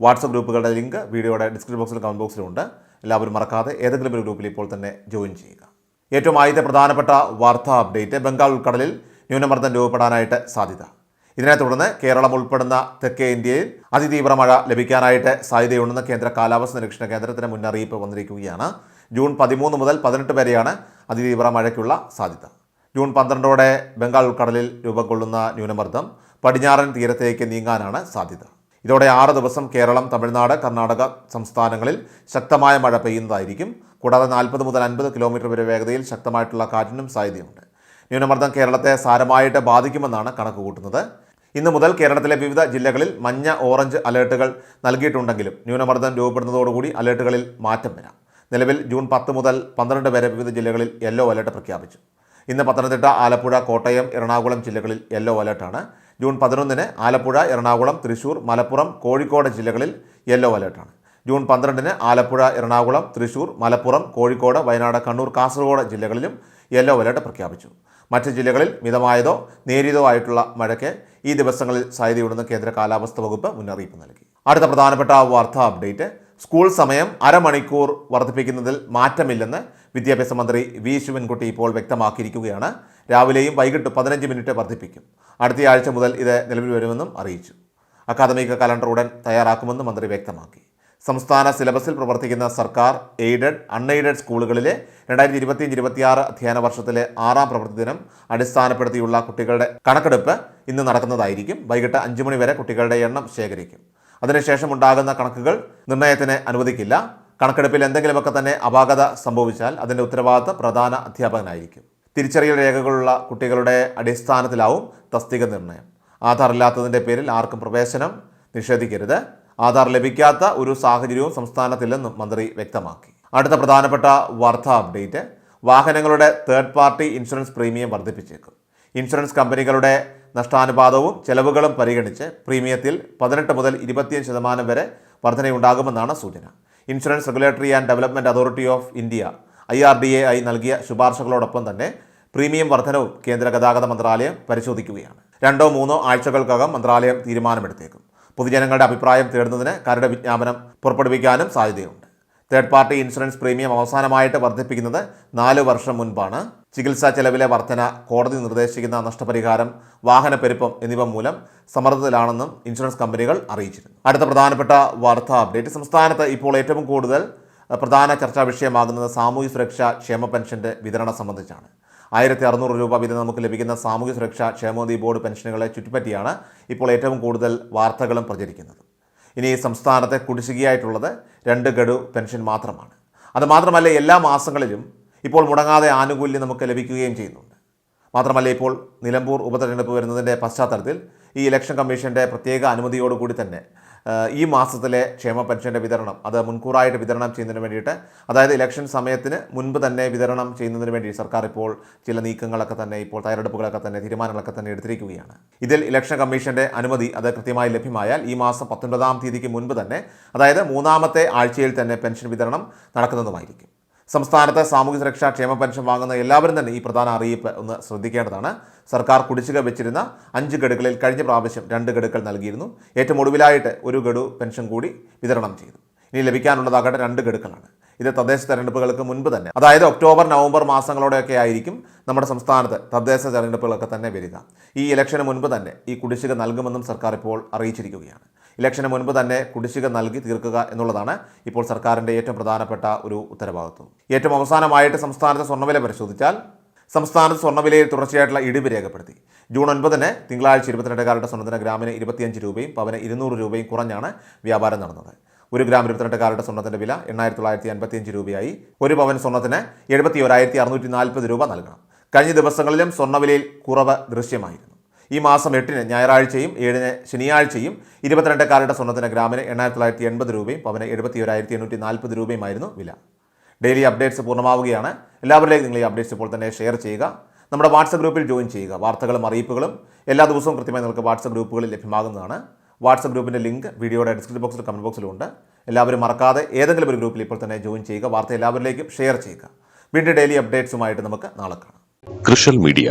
WhatsApp ഗ്രൂപ്പുകളുടെ link വീഡിയോയുടെ description ബോക്സിലും കമന്റ് ബോക്സിലും ഉണ്ട്. എല്ലാവരും മറക്കാതെ ഏതെങ്കിലും ഒരു ഗ്രൂപ്പിൽ ഇപ്പോൾ തന്നെ ജോയിൻ ചെയ്യുക. ഏറ്റവും ആദ്യത്തെ പ്രധാനപ്പെട്ട വാർത്താ അപ്ഡേറ്റ് ബംഗാൾ ഉൾക്കടലിൽ ന്യൂനമർദ്ദം രൂപപ്പെടാനായിട്ട് സാധ്യത. ഇതിനെ തുടർന്ന് കേരളം ഉൾപ്പെടുന്ന തെക്കേ ഇന്ത്യയിൽ അതിതീവ്ര മഴ ലഭിക്കാനായിട്ട് സാധ്യതയുണ്ടെന്ന് കേന്ദ്ര കാലാവസ്ഥ നിരീക്ഷണ കേന്ദ്രത്തിന് മുന്നറിയിപ്പ് വന്നിരിക്കുകയാണ്. ജൂൺ പതിമൂന്ന് മുതൽ പതിനെട്ട് വരെയാണ് അതിതീവ്ര മഴയ്ക്കുള്ള സാധ്യത. ജൂൺ പന്ത്രണ്ടോടെ ബംഗാൾ ഉൾക്കടലിൽ രൂപം കൊള്ളുന്ന ന്യൂനമർദ്ദം പടിഞ്ഞാറൻ തീരത്തേക്ക് നീങ്ങാനാണ് സാധ്യത. ഇതോടെ ആറ് ദിവസം കേരളം തമിഴ്നാട് കർണാടക സംസ്ഥാനങ്ങളിൽ ശക്തമായ മഴ പെയ്യുന്നതായിരിക്കും. കൂടാതെ നാൽപ്പത് മുതൽ അൻപത് കിലോമീറ്റർ വരെ വേഗതയിൽ ശക്തമായിട്ടുള്ള കാറ്റിനും സാധ്യതയുണ്ട്. ന്യൂനമർദ്ദം കേരളത്തെ സാരമായിട്ട് ബാധിക്കുമെന്നാണ് കണക്ക് കൂട്ടുന്നത് ഇന്ന് മുതൽ കേരളത്തിലെ വിവിധ ജില്ലകളിൽ മഞ്ഞ ഓറഞ്ച് അലേർട്ടുകൾ നൽകിയിട്ടുണ്ടെങ്കിലും ന്യൂനമർദ്ദം രൂപപ്പെടുന്നതോടുകൂടി അലേർട്ടുകളിൽ മാറ്റം വരാം. നിലവിൽ ജൂൺ പത്ത് മുതൽ പന്ത്രണ്ട് വരെ വിവിധ ജില്ലകളിൽ യെല്ലോ അലേർട്ട് പ്രഖ്യാപിച്ചു. ഇന്ന് പത്തനംതിട്ട ആലപ്പുഴ കോട്ടയം എറണാകുളം ജില്ലകളിൽ യെല്ലോ അലേർട്ടാണ്. ജൂൺ പതിനൊന്നിന് ആലപ്പുഴ എറണാകുളം തൃശൂർ മലപ്പുറം കോഴിക്കോട് ജില്ലകളിൽ യെല്ലോ അലേർട്ടാണ്. ജൂൺ പന്ത്രണ്ടിന് ആലപ്പുഴ എറണാകുളം തൃശൂർ മലപ്പുറം കോഴിക്കോട് വയനാട് കണ്ണൂർ കാസർഗോഡ് ജില്ലകളിലും യെല്ലോ അലേർട്ട് പ്രഖ്യാപിച്ചു. മറ്റ് ജില്ലകളിൽ മിതമായതോ നേരിയതോ ആയിട്ടുള്ള മഴയ്ക്ക് ഈ ദിവസങ്ങളിൽ സാധ്യതയുണ്ടെന്ന് കേന്ദ്ര കാലാവസ്ഥ വകുപ്പ് മുന്നറിയിപ്പ് നൽകി. അടുത്ത പ്രധാനപ്പെട്ട വാർത്താ അപ്ഡേറ്റ് സ്കൂൾ സമയം അരമണിക്കൂർ വർദ്ധിപ്പിക്കുന്നതിൽ മാറ്റമില്ലെന്ന് വിദ്യാഭ്യാസ മന്ത്രി വി ശിവൻകുട്ടി ഇപ്പോൾ വ്യക്തമാക്കിയിരിക്കുകയാണ്. രാവിലെയും വൈകിട്ട് പതിനഞ്ച് മിനിറ്റ് വർദ്ധിപ്പിക്കും. അടുത്തയാഴ്ച മുതൽ ഇത് നിലവിൽ വരുമെന്നും അറിയിച്ചു. അക്കാദമിക കലണ്ടർ ഉടൻ തയ്യാറാക്കുമെന്നും മന്ത്രി വ്യക്തമാക്കി. സംസ്ഥാന സിലബസിൽ പ്രവർത്തിക്കുന്ന സർക്കാർ എയ്ഡഡ് അൺഎയ്ഡഡ് സ്കൂളുകളിലെ രണ്ടായിരത്തി ഇരുപത്തിയഞ്ച് ഇരുപത്തിയാറ് അധ്യയന വർഷത്തിലെ ആറാം പ്രവൃത്തി ദിനം അടിസ്ഥാനപ്പെടുത്തിയുള്ള കുട്ടികളുടെ കണക്കെടുപ്പ് ഇന്ന് നടക്കുന്നതായിരിക്കും. വൈകിട്ട് അഞ്ചു മണി വരെ കുട്ടികളുടെ എണ്ണം ശേഖരിക്കും. അതിനുശേഷം ഉണ്ടാകുന്ന കണക്കുകൾ നിർണയത്തിന് അനുവദിക്കില്ല. കണക്കെടുപ്പിൽ എന്തെങ്കിലുമൊക്കെ തന്നെ അപാകത സംഭവിച്ചാൽ അതിന്റെ ഉത്തരവാദിത്തം പ്രധാന അധ്യാപകനായിരിക്കും. തിരിച്ചറിയൽ രേഖകളുള്ള കുട്ടികളുടെ അടിസ്ഥാനത്തിലാവും തസ്തിക നിർണയം. ആധാർ ഇല്ലാത്തതിന്റെ പേരിൽ ആർക്കും പ്രവേശനം നിഷേധിക്കരുത്. ആധാർ ലഭിക്കാത്ത ഒരു സാഹചര്യവും സംസ്ഥാനത്തില്ലെന്നും മന്ത്രി വ്യക്തമാക്കി. അടുത്ത പ്രധാനപ്പെട്ട വാർത്താ അപ്ഡേറ്റ് വാഹനങ്ങളുടെ തേർഡ് പാർട്ടി ഇൻഷുറൻസ് പ്രീമിയം വർദ്ധിപ്പിച്ചേക്കും. ഇൻഷുറൻസ് കമ്പനികളുടെ നഷ്ടാനുപാതവും ചെലവുകളും പരിഗണിച്ച് പ്രീമിയത്തിൽ പതിനെട്ട് മുതൽ ഇരുപത്തിയഞ്ച് ശതമാനം വരെ വർധനയുണ്ടാകുമെന്നാണ് സൂചന. Insurance regulatory and development authority of India I R D A ആയി നൽകിയ ശുപാർശകളോടൊപ്പം തന്നെ പ്രീമിയം വർധനവും കേന്ദ്ര ഗതാഗത മന്ത്രാലയം പരിശോധിക്കുകയാണ്. രണ്ടോ മൂന്നോ ആഴ്ചകൾക്കകം മന്ത്രാലയം തീരുമാനമെടുത്തേക്കും. പൊതുജനങ്ങളുടെ അഭിപ്രായം തേടുന്നതിന് കരട് വിജ്ഞാപനം പുറപ്പെടുവിക്കാനും സാധ്യതയുണ്ട്. തേർഡ് പാർട്ടി ഇൻഷുറൻസ് പ്രീമിയം അവസാനമായിട്ട് വർദ്ധിപ്പിക്കുന്നത് നാല് വർഷം മുൻപാണ്. ചികിത്സാ ചെലവിലെ വർധന കോടതി നിർദ്ദേശിക്കുന്ന നഷ്ടപരിഹാരം വാഹനപ്പെരുപ്പം എന്നിവ മൂലം സമ്മർദ്ദത്തിലാണെന്നും ഇൻഷുറൻസ് കമ്പനികൾ അറിയിച്ചിരുന്നു. അടുത്ത പ്രധാനപ്പെട്ട വാർത്താ അപ്ഡേറ്റ് സംസ്ഥാനത്ത് ഇപ്പോൾ ഏറ്റവും കൂടുതൽ പ്രധാന ചർച്ചാ വിഷയമാകുന്നത് സാമൂഹ്യ സുരക്ഷാ ക്ഷേമ പെൻഷന്റെ വിതരണം സംബന്ധിച്ചാണ്. ആയിരത്തി അറുന്നൂറ് രൂപ വീതം നമുക്ക് ലഭിക്കുന്ന സാമൂഹ്യ സുരക്ഷാ ക്ഷേമനിധി ബോർഡ് പെൻഷനുകളെ ചുറ്റിപ്പറ്റിയാണ് ഇപ്പോൾ ഏറ്റവും കൂടുതൽ വാർത്തകളും പ്രചരിക്കുന്നത്. ഇനി സംസ്ഥാനത്തെ കുടിശ്ശികയായിട്ടുള്ളത് രണ്ട് ഗഡു പെൻഷൻ മാത്രമാണ്. അതുമാത്രമല്ല എല്ലാ മാസങ്ങളിലും ഇപ്പോൾ മുടങ്ങാതെ ആനുകൂല്യം നമുക്ക് ലഭിക്കുകയും ചെയ്യുന്നുണ്ട്. മാത്രമല്ല ഇപ്പോൾ നിലമ്പൂർ ഉപതെരഞ്ഞെടുപ്പ് വരുന്നതിന്റെ പശ്ചാത്തലത്തിൽ ഈ ഇലക്ഷൻ കമ്മീഷന്റെ പ്രത്യേക അനുമതിയോടുകൂടി തന്നെ ഈ മാസത്തിലെ ക്ഷേമ പെൻഷന്റെ വിതരണം അത് മുൻകൂറായിട്ട് വിതരണം ചെയ്യുന്നതിന് വേണ്ടിയിട്ട് അതായത് ഇലക്ഷൻ സമയത്തിന് മുൻപ് തന്നെ വിതരണം ചെയ്യുന്നതിന് വേണ്ടി സർക്കാർ ഇപ്പോൾ ചില നീക്കങ്ങളൊക്കെ തന്നെ ഇപ്പോൾ തയ്യാറെടുപ്പുകളൊക്കെ തന്നെ തീരുമാനങ്ങളൊക്കെ തന്നെ എടുത്തിരിക്കുകയാണ്. ഇതിൽ ഇലക്ഷൻ കമ്മീഷന്റെ അനുമതി അത് കൃത്യമായി ലഭ്യമായാൽ ഈ മാസം പത്തൊൻപതാം തീയതിക്ക് മുൻപ് തന്നെ അതായത് മൂന്നാമത്തെ ആഴ്ചയിൽ തന്നെ പെൻഷൻ വിതരണം നടക്കുന്നതുമായിരിക്കും. സംസ്ഥാനത്ത് സാമൂഹ്യ സുരക്ഷാ ക്ഷേമ പെൻഷൻ വാങ്ങുന്ന എല്ലാവരും തന്നെ ഈ പ്രധാന അറിയിപ്പ് ഒന്ന് ശ്രദ്ധിക്കേണ്ടതാണ്. സർക്കാർ കുടിശ്ശിക വെച്ചിരുന്ന അഞ്ച് ഗഡുക്കളിൽ കഴിഞ്ഞ പ്രാവശ്യം രണ്ട് ഗഡുക്കൾ നൽകിയിരുന്നു. ഏറ്റവും ഒടുവിലായിട്ട് ഒരു ഗഡു പെൻഷൻ കൂടി വിതരണം ചെയ്തു. ഇനി ലഭിക്കാനുള്ളതാകട്ടെ രണ്ട് ഗഡുക്കളാണ്. ഇത് തദ്ദേശ തെരഞ്ഞെടുപ്പുകൾക്ക് മുൻപ് തന്നെ. അതായത് ഒക്ടോബർ നവംബർ മാസങ്ങളോടെയൊക്കെ ആയിരിക്കും നമ്മുടെ സംസ്ഥാനത്ത് തദ്ദേശ തെരഞ്ഞെടുപ്പുകളൊക്കെ തന്നെ വരിക. ഈ ഇലക്ഷന് മുൻപ് തന്നെ ഈ കുടിശ്ശിക നൽകുമെന്നും സർക്കാർ ഇപ്പോൾ അറിയിച്ചിരിക്കുകയാണ്. ഇലക്ഷന് മുൻപ് തന്നെ കുടിശ്ശിക നൽകി തീർക്കുക എന്നുള്ളതാണ് ഇപ്പോൾ സർക്കാരിന്റെ ഏറ്റവും പ്രധാനപ്പെട്ട ഒരു ഉത്തരവാദിത്വം. ഏറ്റവും അവസാനമായിട്ട് സംസ്ഥാനത്തെ സ്വർണവില പരിശോധിച്ചാൽ സംസ്ഥാനത്ത് സ്വർണവിലയിൽ തുടർച്ചയായിട്ടുള്ള ഇടിവ് രേഖപ്പെടുത്തി. ജൂൺ ഒൻപതിന് തിങ്കളാഴ്ച ഇരുപത്തിരണ്ടുകാരുടെ സ്വർണത്തിന് ഗ്രാമിന് ഇരുപത്തിയഞ്ച് രൂപയും പവന് ഇരുന്നൂറ് രൂപയും കുറഞ്ഞാണ് വ്യാപാരം നടന്നത്. ഒരു ഗ്രാം ഇരുപത്തിരണ്ടുകാരുടെ സ്വർണത്തിന്റെ വില എണ്ണായിരത്തി തൊള്ളായിരത്തി അൻപത്തിയഞ്ച് രൂപയായി. ഒരു പവൻ സ്വർണത്തിന് എഴുപത്തി ഒരായിരത്തി അറുന്നൂറ്റി നാൽപ്പത് രൂപ നൽകണം. കഴിഞ്ഞ ദിവസങ്ങളിലും സ്വർണവിലയിൽ കുറവ് ദൃശ്യമായിരുന്നു. ഈ മാസം എട്ടിന് ഞായറാഴ്ചയും ഏഴിന് ശനിയാഴ്ചയും ഇരുപത്തിരണ്ട് കാരുടെ സ്വർണത്തിന് ഗ്രാമിന് എണ്ണായിരത്തി തൊള്ളായിരത്തി എൺപത് രൂപയും പവന് എഴുപത്തി ഒരായിരത്തി എണ്ണൂറ്റി നാൽപ്പത് രൂപയുമായിരുന്നു വില. ഡെയിലി അപ്ഡേറ്റ്സ് പൂർണമാവുകയാണ്. എല്ലാവരിലേക്കും നിങ്ങൾ ഈ അപ്ഡേറ്റ്സ് ഇപ്പോൾ തന്നെ ഷെയർ ചെയ്യുക. നമ്മുടെ വാട്സപ്പ് ഗ്രൂപ്പിൽ ജോയിൻ ചെയ്യുക. വാർത്തകളും അറിയിപ്പുകളും എല്ലാ ദിവസവും കൃത്യമായി നിങ്ങൾക്ക് വാട്സപ്പ് ഗ്രൂപ്പുകളിൽ ലഭ്യമാകുന്നതാണ്. വാട്സപ്പ് ഗ്രൂപ്പിന്റെ ലിങ്ക് വീഡിയോയുടെ ഡിസ്ക്രിപ്ഷൻ ബോക്സിൽ കമന്റ് ബോക്സിലുണ്ട് എല്ലാവരും മറക്കാതെ ഏതെങ്കിലും ഒരു ഗ്രൂപ്പിൽ ഇപ്പോൾ തന്നെ ജോയിൻ ചെയ്യുക. വാർത്ത എല്ലാവരിലേക്കും ഷെയർ ചെയ്യുക. വീണ്ടും ഡെയിലി അപ്ഡേറ്റ്സുമായിട്ട് നമുക്ക് നാളെ കാണാം. കൃഷൽ മീഡിയ